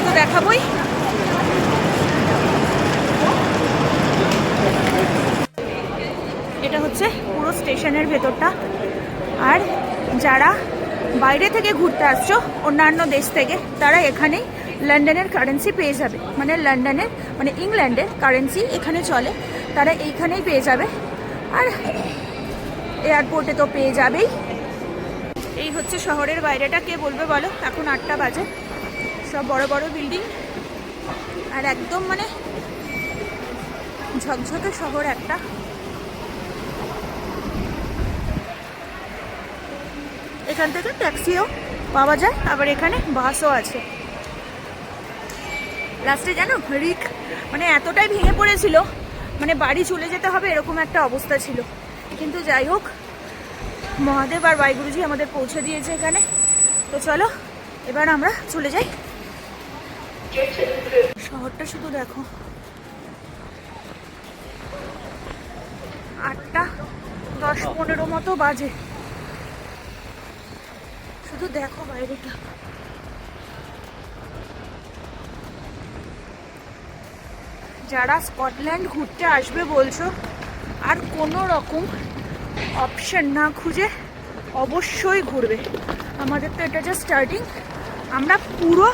বাকি তো দেখাবোই। এটা হচ্ছে পুরো স্টেশনের ভেতরটা। আর যারা বাইরে থেকে ঘুরতে আসছো, অন্যান্য দেশ থেকে, তারা এখানেই লন্ডনের কারেন্সি পেয়ে যাবে। মানে লন্ডনের মানে ইংল্যান্ডের কারেন্সি এখানে চলে। তারা এইখানেই পেয়ে যাবে। আর এয়ারপোর্টে তো পেয়ে যাবেই। এই হচ্ছে শহরের বাইরেটা। কে বলবে বলো? এখন আটটা বাজে। সব বড় বড় বিল্ডিং। আর একদম মানে ঝকঝকে শহর একটা। এখান থেকে ট্যাক্সিও পাওয়া যায়, আবার এখানে বাসও আছে। লাস্টে জানো, রিক মানে এতটাই ভেঙে পড়েছিল মানে বাড়ি চলে যেতে হবে এরকম একটা অবস্থা ছিল। কিন্তু যাই হোক, মহাদেব আর বাইগুরুজি আমাদের পৌঁছে দিয়েছে এখানে। তো চলো, এবার আমরা চলে যাই। শহরটা শুধু দেখো। আটটা দশ পনেরো মতো বাজে। শুধু দেখো বাইরেটা। যারা স্কটল্যান্ড ঘুরতে আসবে বলছো, আর কোনো রকম অপশন না খুঁজে অবশ্যই ঘুরবে। আমাদের তো এটা জাস্ট স্টার্টিং আমরা পুরো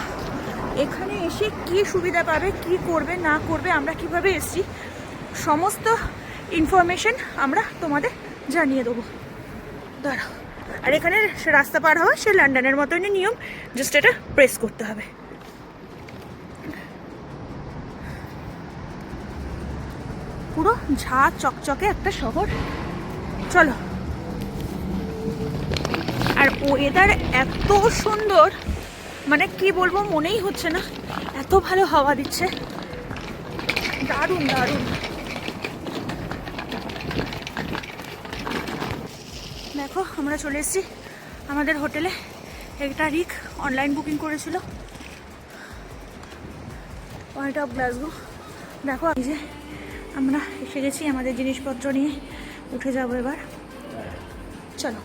এখানে এসে কি সুবিধা পাবে, কি করবে, না করবে, আমরা কীভাবে এসছি, সমস্ত ইনফরমেশন আমরা তোমাদের জানিয়ে দেবো। দাঁড়াও। আর এখানে রাস্তা পার হওয়া, সে লন্ডনের মতনই নিয়ম জাস্ট এটা প্রেস করতে হবে। পুরো ঝা চকচকে একটা শহর। চলো। আর ওয়েদার এত সুন্দর মানে কি বলব, মনেই হচ্ছে না। এত ভালো হাওয়া দিচ্ছে। দারুণ দারুণ। দেখো, আমরা চলে এসেছি আমাদের হোটেলে। একটা রিক অনলাইন বুকিং করেছিল। পয়েন্ট অফ গ্লাসগো দেখো, এই যে আমরা এসে গেছি আমাদের জিনিসপত্র নিয়ে। উঠে যাব এবার। চলো।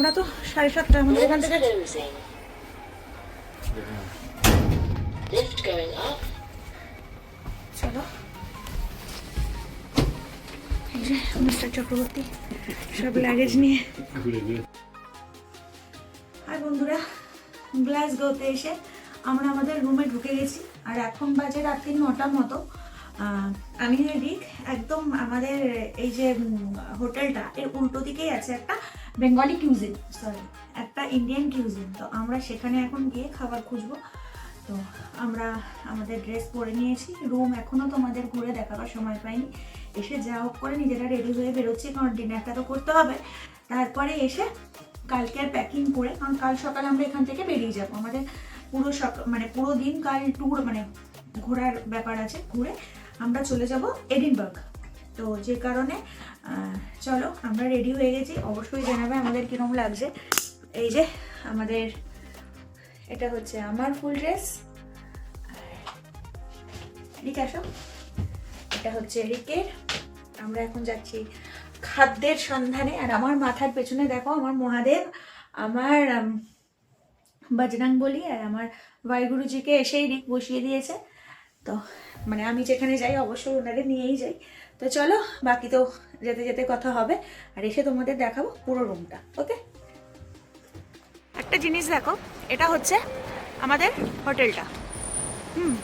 আমরা তো সাড়ে সাতটা আমাদের এখান থেকে. চলো। যে মিস্টার চক্রবর্তী সব লাগেজ নিয়ে। আর বন্ধুরা গ্লাসগোতে এসে আমরা আমাদের রুমে ঢুকে গেছি আর এখন বাজে রাত্রি নটা মতো। আহ, আমি রিক একদম আমাদের এই যে হোটেলটা এর উল্টো দিকেই আছে একটা বেঙ্গলি কিউজিন সরি একটা ইন্ডিয়ান কিউজিন তো আমরা সেখানে এখন গিয়ে খাবার খুঁজবো। তো আমরা আমাদের ড্রেস পরে নিয়েছি। রুম এখনও তোমাদের ঘুরে দেখাবার সময় পাইনি। এসে যা হোক করে নিজেরা রেডি হয়ে বেরোচ্ছি, কারণ ডিনারটা তো করতে হবে। তারপরে এসে কালকের প্যাকিং করে, কারণ কাল সকালে আমরা এখান থেকে বেরিয়ে যাব। আমাদের পুরো সকাল মানে পুরো দিন কাল ট্যুর মানে ঘোরার ব্যাপার আছে। ঘুরে আমরা চলে যাব এডিনবার্গ তো যে কারণে চলো আমরা রেডি হয়ে গেছি। অবশ্যই জানাবে আমাদের কীরকম লাগছে। এই যে আমাদের, এটা হচ্ছে আমার ফুল ড্রেস এদিক আসো। এটা হচ্ছে রিকের আমরা এখন যাচ্ছি খাদ্যের সন্ধানে। আর আমার মাথার পেছনে দেখো, আমার মহাদেব, আমার বজরং বলি আর আমার বাইগুরুজিকে এসেই রিক বসিয়ে দিয়েছে। তো মানে আমি যেখানে যাই, অবশ্যই ওনাদের নিয়েই যাই। তো চলো, বাকি তো যেতে যেতে কথা হবে। আর এসে তোমাদের দেখাবো পুরো রুমটা ওকে একটা জিনিস দেখো, এটা হচ্ছে আমাদের হোটেলটা। হুম।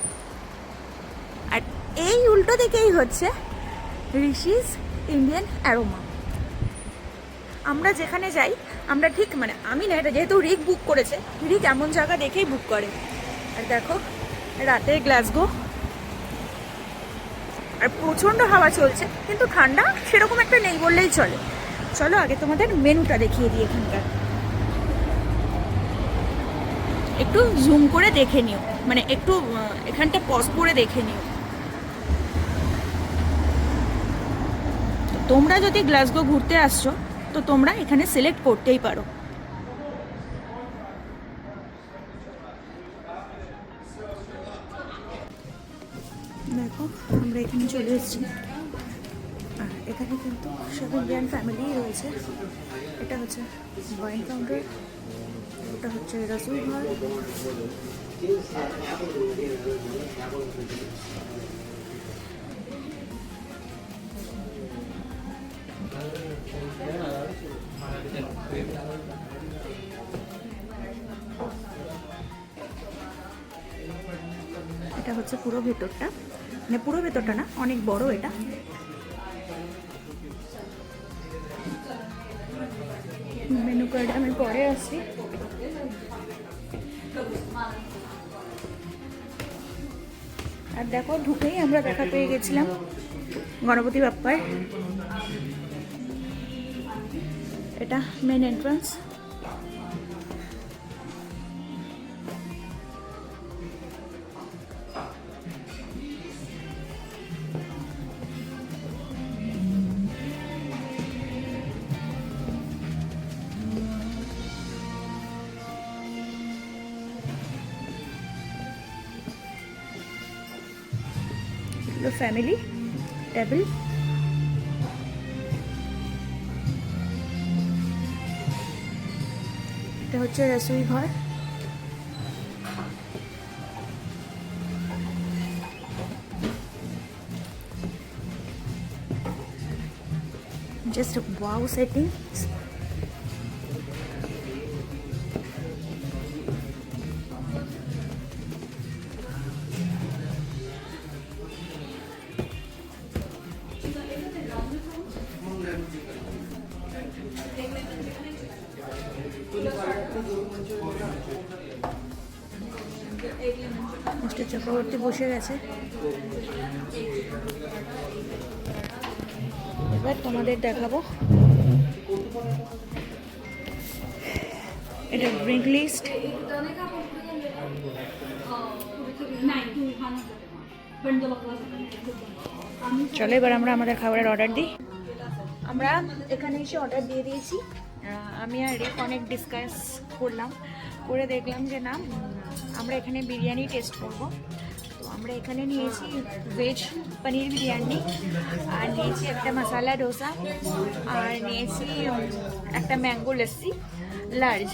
আর এই উল্টো দিকেই হচ্ছে ঋষিস ইন্ডিয়ান অ্যারোমা। আমরা যেখানে যাই, আমরা ঠিক মানে আমি না, এটা যেহেতু রিক বুক করেছে রিক এমন জায়গা দেখেই বুক করে। আর দেখো, রাতের গ্লাসগো। আর প্রচণ্ড হাওয়া চলছে, কিন্তু ঠান্ডা সেরকম একটা নেই বললেই চলে। চলো আগে তোমাদের মেনুটা দেখিয়ে দিই এখানকার। একটু জুম করে দেখে নিও। মানে একটু এখানটা পজ করে দেখে নিও। তোমরা যদি গ্লাসগো ঘুরতে আসছো, তো তোমরা এখানে সিলেক্ট করতেই পারো। আমরা এখানে চলে এসেছি। আর এখানে কিন্তু সব ইন্ডিয়ান ফ্যামিলি রয়েছে। এটা হচ্ছে ওয়াইন কাউন্টার এটা হচ্ছে রসুল ঘর। এটা হচ্ছে পুরো ভেতরটা। মানে পুরো ভেতরটা না, অনেক বড় এটা। মেনু কার্ড আমি পরে আসি। আর দেখো, ঢুকেই আমরা দেখা পেয়ে গেছিলাম গণপতি বাপ্পায়। এটা মেন এন্ট্রান্স হলো ফ্যামিলি টেবিল এটা হচ্ছে রসুই ঘর। Just wow setting Mr Chakraborty বসে গেছে। এবার তোমাদের দেখাবো। এটা ড্রিঙ্ক লিস্ট। চলো এবার আমরা আমাদের খাবারের অর্ডার দিই। আমরা এখানে এসে অর্ডার দিয়ে দিয়েছি। আমি আর রেক অনেক ডিসকাস করলাম। করে দেখলাম যে না আমরা এখানে বিরিয়ানি টেস্ট করব। তো আমরা এখানে নিয়েছি ভেজ পনির বিরিয়ানি, আর নিয়েছি একটা মশালা ডোসা আর নিয়েছি একটা ম্যাঙ্গো লস্যি লার্জ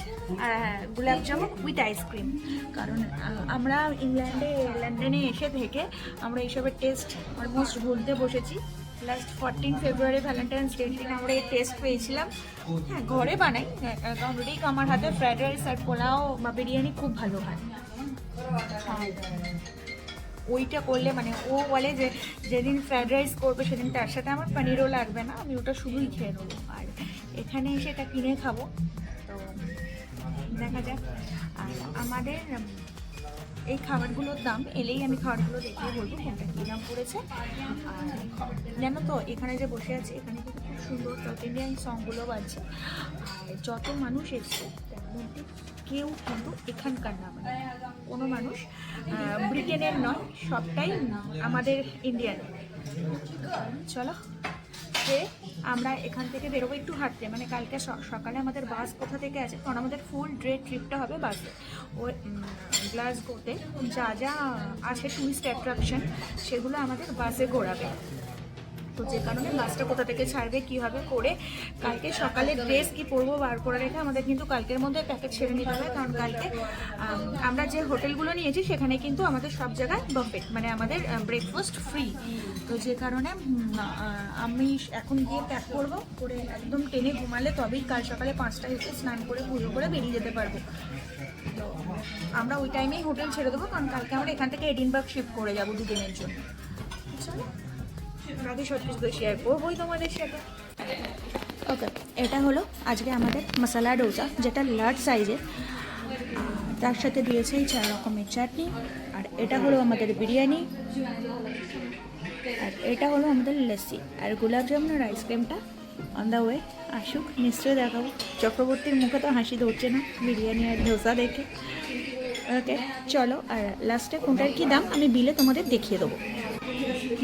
আর গোলাপ জামুন উইথ আইসক্রিম কারণ আমরা ইংল্যান্ডে, লন্ডনে এসে থেকে আমরা এইসবের টেস্ট অলমোস্ট ভুলতে বসেছি। Last fourteen February Valentine's day দিন আমরা এই টেস্ট পেয়েছিলাম। হ্যাঁ ঘরে বানাই। আহ, কারণ রিক আমার হাতে ফ্রাইড রাইস আর পোলাও বা বিরিয়ানি খুব ভালো হয়। ওইটা করলে মানে ও বলে যে যেদিন ফ্রাইড রাইস করবে সেদিন তার সাথে আমার পনিরও লাগবে না। আমি ওটা শুধুই খেয়ে নেব। আর এখানে এসে এটা কিনে খাব। তো দেখা যাক। আর আমাদের এই খাবারগুলোর দাম এলেই আমি খাবারগুলো দেখে বলব কোনটা কী দাম পড়েছে। জানো তো, এখানে যে বসে আছে, এখানে কিন্তু খুব সুন্দর সাউথ ইন্ডিয়ান সংগুলো বাজছে। আর যত মানুষ এসছে কেউ কিন্তু এখানকার না মানে কোনো মানুষ ব্রিটেনের নয়, সবটাই আমাদের ইন্ডিয়ান চলো। যে আমরা এখান থেকে বেরোবো একটু হাঁটতে। মানে কালকে সকালে আমাদের বাস কোথা থেকে আছে? কারণ আমাদের ফুল ড্রে ট্রিপটা হবে বাসে। ও গ্লাসগোতে যা যা আছে টুরিস্ট অ্যাট্রাকশন সেগুলো আমাদের বাসে ঘোরাবে। তো যে কারণে বাসটা কোথা থেকে ছাড়বে, কীভাবে করে, কালকে সকালে ড্রেস কি পরবো বার করে রেখে আমাদের কিন্তু কালকের মধ্যে প্যাকেট ছেড়ে নিতে হবে। কারণ কালকে আমরা যে হোটেলগুলো নিয়েছি, সেখানে কিন্তু আমাদের সব জায়গায় বাফেট মানে আমাদের ব্রেকফাস্ট ফ্রি তো যে কারণে আমি এখন গিয়ে প্যাক করব, করে একদম টেনে ঘুমালে তবেই কাল সকালে পাঁচটায় উঠে স্নান করে, পুজো করে বেরিয়ে যেতে পারব। তো আমরা ওই টাইমেই হোটেল ছেড়ে দেবো, কারণ কালকে আমরা এখান থেকে এডিনবার্গ শিফট করে যাব দুদিনের জন্য। চলো তোমাদের সাথে। ওকে এটা হলো আজকে আমাদের মশলা ডোসা যেটা লার্জ সাইজের তার সাথে দিয়েছে চার রকমের চাটনি। আর এটা হলো আমাদের বিরিয়ানি। আর এটা হলো আমাদের লস্যি আর গোলাপ জামুন আর আইসক্রিমটা অন দ্য ওয়ে আসুক, নিশ্চয়ই দেখাবো। চক্রবর্তীর মুখে তো হাসি ধরছে না, বিরিয়ানি আর ধোসা দেখে। ওকে চলো, আর লাস্টে কোনটার কি দাম? আমি বিলে তোমাদের দেখিয়ে দেবো।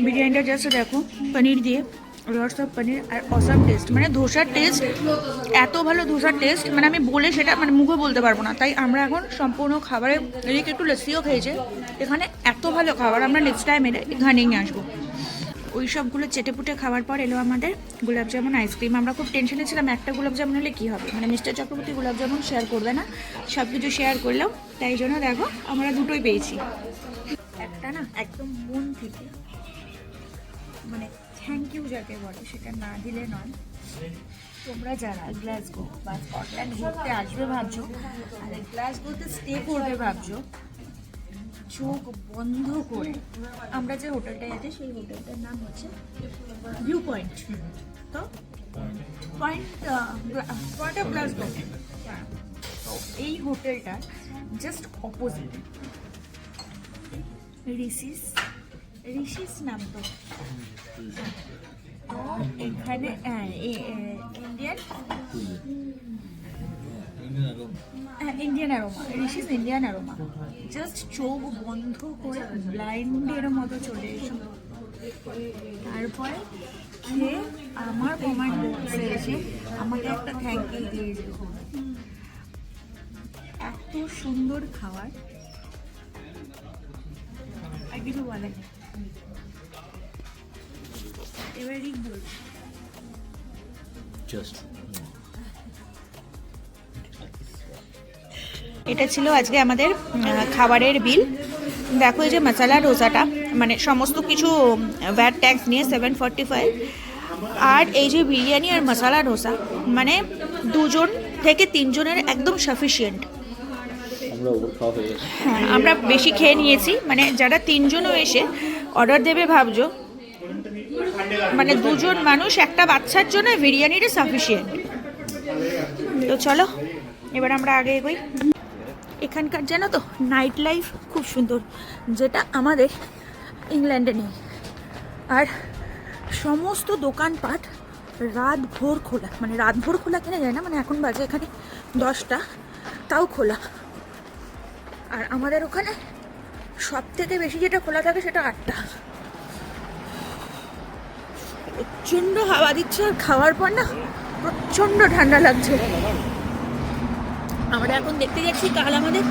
বিরিয়ানিটা জাস্ট দেখো, পনির দিয়ে, রস অফ পনির আর অসাম টেস্ট মানে ধোসার টেস্ট এত ভালো ধোসার টেস্ট মানে আমি বলে সেটা মানে মুখে বলতে পারব না। তাই আমরা এখন সম্পূর্ণ খাবারে, এদিকে একটু লস্যিও খেয়েছে। এখানে এত ভালো খাবার, আমরা নেক্সট টাইম এলে এখানেই নিয়ে আসব। ওই সবগুলো চেটেপুটে খাওয়ার পর এলো আমাদের গোলাপ জামুন আইসক্রিম আমরা খুব টেনশনে ছিলাম, একটা গোলাপ জামুন হলে কী হবে? মানে মিস্টার চক্রবর্তী গোলাপ জামুন শেয়ার করবে না। সব কিছু শেয়ার করলাম। তাই জন্য দেখো, আমরা দুটোই পেয়েছি। একটা না, একদম মন থেকে মানে থ্যাংক ইউ যাকে বলে, সেটা না দিলে নয়। তোমরা যারা গ্লাসগো বা স্কটল্যান্ড ঘুরতে আসবে ভাবছ, আর গ্লাসগোতে স্টে করবে ভাবছ, চোখ বন্ধ করে। আমরা যে হোটেলটায় আছি, সেই হোটেলটার নাম হচ্ছে ভিউ পয়েন্ট তো পয়েন্ট পয়েন্ট অফ গ্লাসগো তো এই হোটেলটার জাস্ট অপোজিট ঋষিস ঋষিস নাম তো। এখানে Indian Indian aroma Rishi's Indian aroma just চোখ বন্ধ করে ব্লাইন্ডের মতো চলে এসো। তারপরে খেয়ে আমার কমান্ড বক্সে এসে আমাকে একটা থ্যাংক ইউ দিয়ে এত সুন্দর খাবার। আর কিছু বলে এটা ছিল আজকে আমাদের খাবারের বিল। দেখো এই যে মশলা ডোসাটা মানে সমস্ত কিছু ভ্যাট ট্যাক্স নিয়ে সেভেন ফর্টি ফাইভ আর এই যে বিরিয়ানি আর মশলা ডোসা মানে দুজন থেকে তিনজনের একদম সাফিসিয়েন্ট হয়ে হ্যাঁ আমরা বেশি খেয়ে নিয়েছি মানে যারা তিনজনও এসে অর্ডার দেবে ভাবছ মানে দুজন মানুষ, একটা বাচ্চার জন্য বিরিয়ানিটা সাফিসিয়েন্ট তো চলো, এবার আমরা আগে এগোই। এখানকার জানো তো নাইট লাইফ খুব সুন্দর, যেটা আমাদের ইংল্যান্ডে নেই। আর সমস্ত দোকানপাট রাত ভোর খোলা। মানে রাত ভোর খোলা কেনা যায় না মানে এখন বাজে এখানে দশটা, তাও খোলা। আর আমাদের ওখানে সব থেকে বেশি যেটা খোলা থাকে সেটা আটটা। প্রচণ্ড হাওয়া দিচ্ছে আর খাওয়ার পর না প্রচণ্ড ঠান্ডা লাগছে। আমরা এখন দেখতে যাচ্ছি কাল আমাদের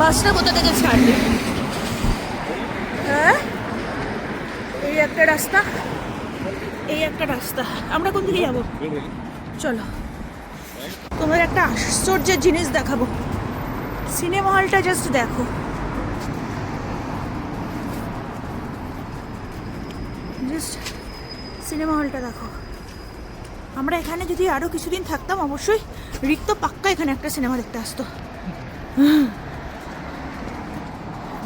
বাসটা কোথা থেকে ছাড়বে? হ্যাঁ? এই একটা রাস্তা, এই একটা রাস্তা। আমরা কোন দিকে যাব? চলো। তোমার একটা আশ্চর্যের জিনিস দেখাবো। সিনেমা হলটা জাস্ট দেখো জাস্ট সিনেমা হলটা দেখো। আমরা এখানে যদি আরও কিছুদিন থাকতাম, অবশ্যই রিক্ত পাক্কা এখানে একটা সিনেমা দেখতে আসতো।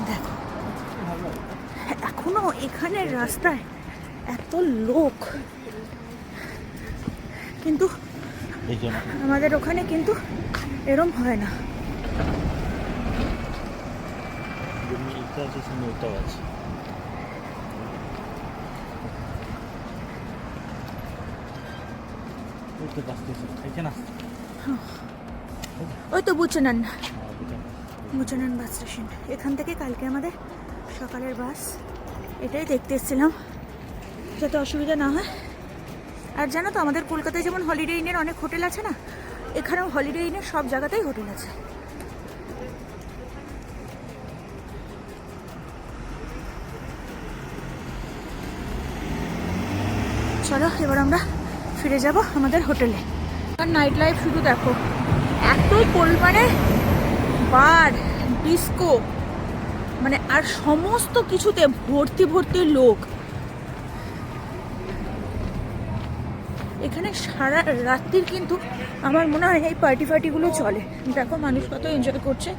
দেখো, এখনও এখানের রাস্তায় এত লোক। কিন্তু আমাদের ওখানে কিন্তু এরম হয় না। উঠতে পারতেছি এখানে আসতে ওই তো বুচনান বুচনান বাস স্টেশন। এখান থেকে কালকে আমাদের সকালের বাস। এটাই দেখতে এসেছিলাম। যাতে অসুবিধা না হয়। আর জানো তো, আমাদের কলকাতায় যেমন হলিডে ইনের অনেক হোটেল আছে না, এখানেও হলিডে ইনের সব জায়গাতেই হোটেল আছে। চলো, এবার আমরা ফিরে যাব আমাদের হোটেলে। আর নাইট লাইফ শুধু দেখো, এত পরিমাণে বার ডিস্কো মানে আর সমস্ত কিছুতে ভর্তি ভর্তি লোক। এখানে সারা রাত্রির কিন্তু আমার মনে হয় এই পার্টি ফার্টিগুলো চলে। দেখো মানুষ কত এনজয় করছে।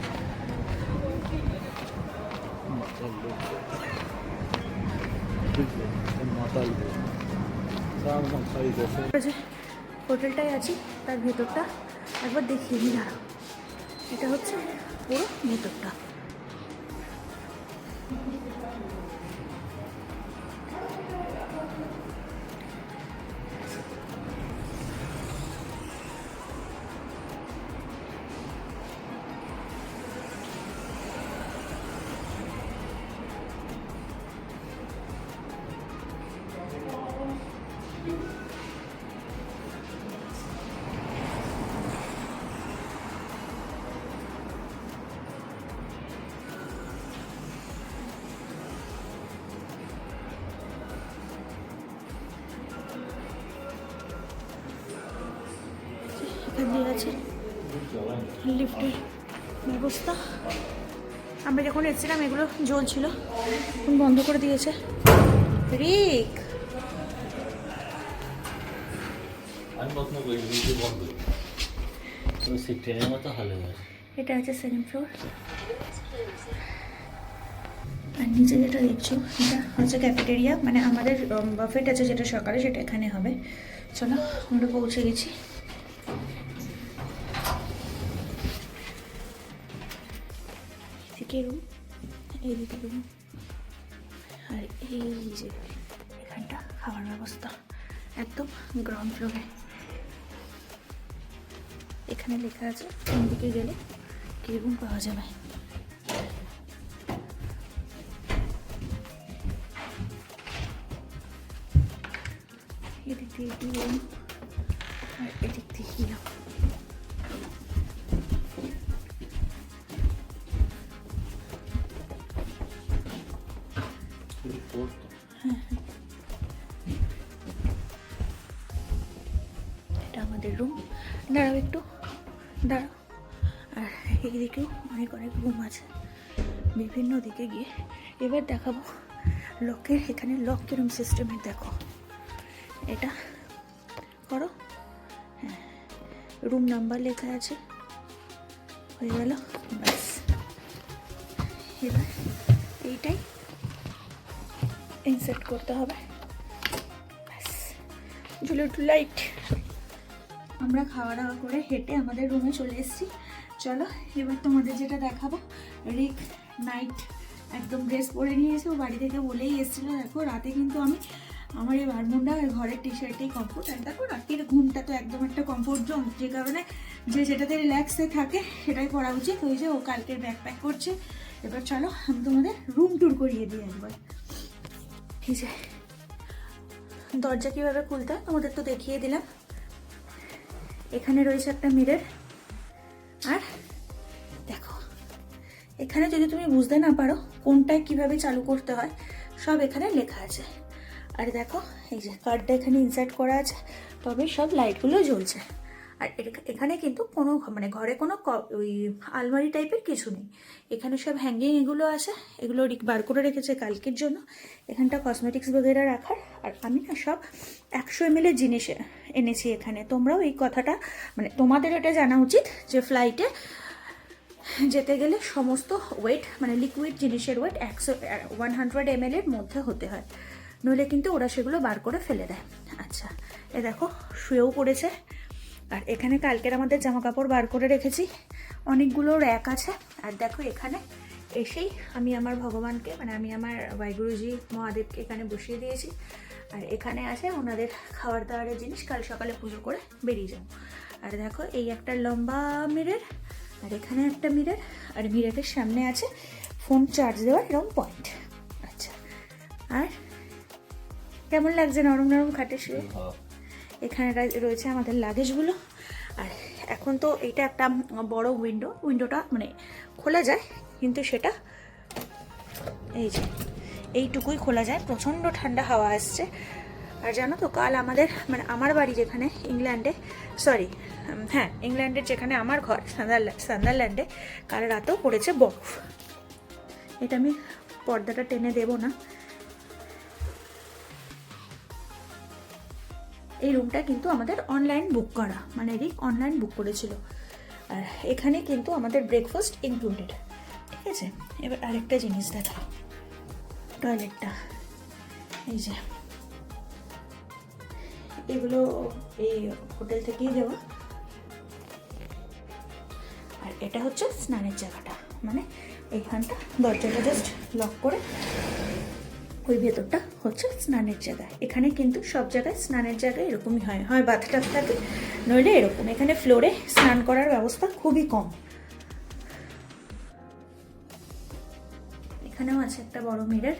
হোটেলটায় আছি তার ভেতরটা। একবার দেখিয়ে দিই দাঁড়াও। এটা হচ্ছে পুরো ভেতরটা। দিয়ে আছে লিফটের ব্যবস্থা। আমরা যখন এসেছিলাম এগুলো জ্বলছিল এখন বন্ধ করে দিয়েছে। রিক! এটা আছে সেকেন্ড ফ্লোর আর নিচে যেটা দেখছ এটা হচ্ছে ক্যাফেটেরিয়া মানে আমাদের বাফেট আছে যেটা সকালে সেটা এখানে হবে। চলো আমরা পৌঁছে গেছি। এদিকে রুম এইদিকে রুম। আর এই যে এখানটা খাওয়ার ব্যবস্থা, একদম গ্রাউন্ড ফ্লোরে এখানে লেখা আছে কোন দিকে গেলে কীরকম পাওয়া যাবে। এদিক দিয়ে একটু রুম আর এদিক দিয়ে দাঁড়াও একটু। দাঁড়াও। আর এইদিকেও অনেক অনেক রুম আছে। বিভিন্ন দিকে গিয়ে এবার দেখাবো লকের, এখানে লক কিরম সিস্টেমের দেখো। এটা করো। হ্যাঁ রুম নাম্বার লেখা আছে। হয়ে গেল। ব্যাস। এবার এইটাই ইনসার্ট করতে হবে। ব্যাস। ঝুলে একটু লাইট আমরা খাওয়া দাওয়া করে হেঁটে আমাদের রুমে চলে এসেছি। চলো, এবার তোমাদের যেটা দেখাবো রিক নাইট একদম ড্রেস পরে নিয়েছে। ও বাড়ি থেকে বলেই এসেছিল, দেখো, রাতে কিন্তু আমি আমার এই বারমুন্ডা আর ঘরের টি শার্টেই কমফোর্ট আর দেখো, রাতের ঘুমটা তো একদম একটা কমফোর্ট জোন যে কারণে যে যেটাতে রিল্যাক্সে থাকে, সেটাই পরা উচিত। ওই যে ও কালকের ব্যাগ প্যাক করছে। এবার চলো, আমি তোমাদের রুম ট্যুর করিয়ে দিই একবার। এই যে, দরজা কীভাবে খুলতে হয় তোমাদের তো দেখিয়ে দিলাম। এখানে রয়েছে একটা মিরের আর দেখো, এখানে যদি তুমি বুঝতে না পারো কোনটায় কীভাবে চালু করতে হয়, সব এখানে লেখা আছে। আর দেখো, এই যে কার্ডটা এখানে ইনসার্ট করা আছে, তবে সব লাইটগুলো জ্বলছে। আর এখানে কিন্তু কোনো মানে ঘরে কোনো ওই আলমারি টাইপের কিছু নেই। এখানে সব হ্যাঙ্গিং এগুলো আছে, এগুলো বার করে রেখেছে কালকের জন্য। এখানটা কসমেটিক্স বগেরা রাখার। আর আমি না সব একশো এম জিনিস এনেছি এখানে। তোমরাও এই কথাটা মানে তোমাদের এটা জানা উচিত যে ফ্লাইটে যেতে গেলে সমস্ত ওয়েট মানে লিকুইড জিনিসের ওয়েট একশো ওয়ান হান্ড্রেড এম এর মধ্যে হতে হয়। নইলে কিন্তু ওরা সেগুলো বার করে ফেলে দেয়। আচ্ছা এ দেখো, শুয়েও পড়েছে। আর এখানে কালকের আমাদের জামা কাপড় বার করে রেখেছি। অনেকগুলো র্যাক আছে। আর দেখো এখানে এসেই আমি আমার ভগবানকে মানে আমি আমার বাইগুরুজি মহাদেবকে এখানে বসিয়ে দিয়েছি। আর এখানে আছে ওনাদের খাবার দাবারের জিনিস। কাল সকালে পুজো করে বেরিয়ে যাব। আর দেখো এই একটা লম্বা মিরের, আর এখানে একটা মিরর, আর মিররের সামনে আছে ফোন চার্জ দেওয়ার এরকম পয়েন্ট। আচ্ছা। আর কেমন লাগছে নরম নরম খাটে শুয়ে? এখানে রয়েছে আমাদের লাগেজগুলো আর এখন তো এটা একটা বড় উইন্ডো উইন্ডোটা মানে খোলা যায়, কিন্তু সেটা এই যে, এইটুকুই খোলা যায়। প্রচণ্ড ঠান্ডা হাওয়া আসছে। আর জানো তো, কাল আমাদের মানে আমার বাড়ি যেখানে ইংল্যান্ডে সরি হ্যাঁ ইংল্যান্ডের যেখানে আমার ঘর সান্দারল্যান্ডে কাল রাতেও পড়েছে বরফ। এটা আমি পর্দাটা টেনে দেব না। এই রুমটা কিন্তু আমাদের অনলাইন বুক করা। মানে রিক অনলাইন বুক করেছিল। আর এখানে কিন্তু আমাদের ব্রেকফাস্ট ইনক্লুডেড ঠিক আছে? এবার আরেকটা জিনিস দেখা। টয়লেটটা এই যে। এগুলো এই হোটেল থেকেই দেওয়া। আর এটা হচ্ছে স্নানের জায়গাটা। মানে এইখানটা দরজাটা জাস্ট লক করে ভেতরটা হচ্ছে স্নানের জায়গা। এখানে কিন্তু সব জায়গায় স্নানের জায়গায় এরকমই হয়। হয় বাথটাব থাকে, নইলে এরকম। এখানে ফ্লোরে স্নান করার ব্যবস্থা খুবই কম। এখানেও আছে একটা বড় মিরার।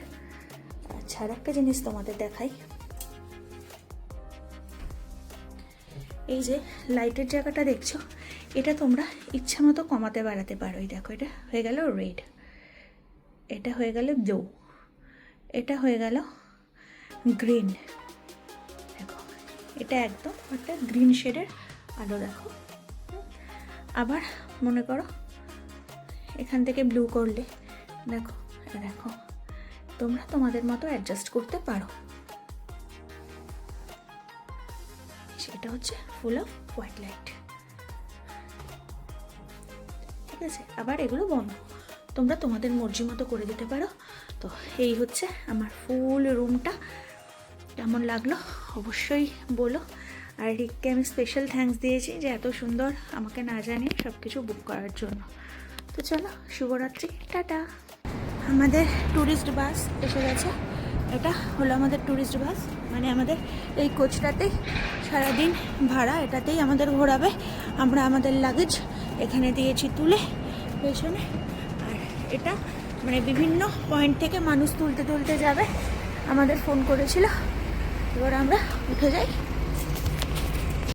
আচ্ছা আর একটা জিনিস তোমাদের দেখাই। এই যে লাইটের জায়গাটা দেখছ, এটা তোমরা ইচ্ছা মতো কমাতে বাড়াতে পারো। এই দেখো, এটা হয়ে গেল রেড। এটা হয়ে গেল ব্লু। এটা হয়ে গেল গ্রিন। দেখো, এটা একদম একটা গ্রিন শেডের আলো, দেখো। আবার মনে করো, এখান থেকে ব্লু করলে, দেখো দেখো, তোমরা তোমাদের মতো অ্যাডজাস্ট করতে পারো। সেটা হচ্ছে ফুল অফ হোয়াইট লাইট ঠিক আছে, আবার এগুলো বন্ধ। তোমরা তোমাদের মর্জি মতো করে দিতে পারো। তো এই হচ্ছে আমার ফুল রুমটা। কেমন লাগল? অবশ্যই বলো। আর রিককে আমি স্পেশাল থ্যাঙ্কস দিয়েছি যে এত সুন্দর আমাকে না জানিয়ে সব কিছু বুক করার জন্য। তো চলো, শুভরাত্রি, টাটা। আমাদের ট্যুরিস্ট বাস এসে গেছে। এটা হলো আমাদের ট্যুরিস্ট বাস মানে আমাদের এই কোচটাতেই সারাদিন ভাড়া, এটাতেই আমাদের ঘোরাবে। আমরা আমাদের লাগেজ এখানে দিয়েছি তুলে, পেছনে এটা মানে বিভিন্ন পয়েন্ট থেকে মানুষ তুলতে তুলতে যাবে। আমাদের ফোন করেছিল। এবার আমরা উঠে যাই।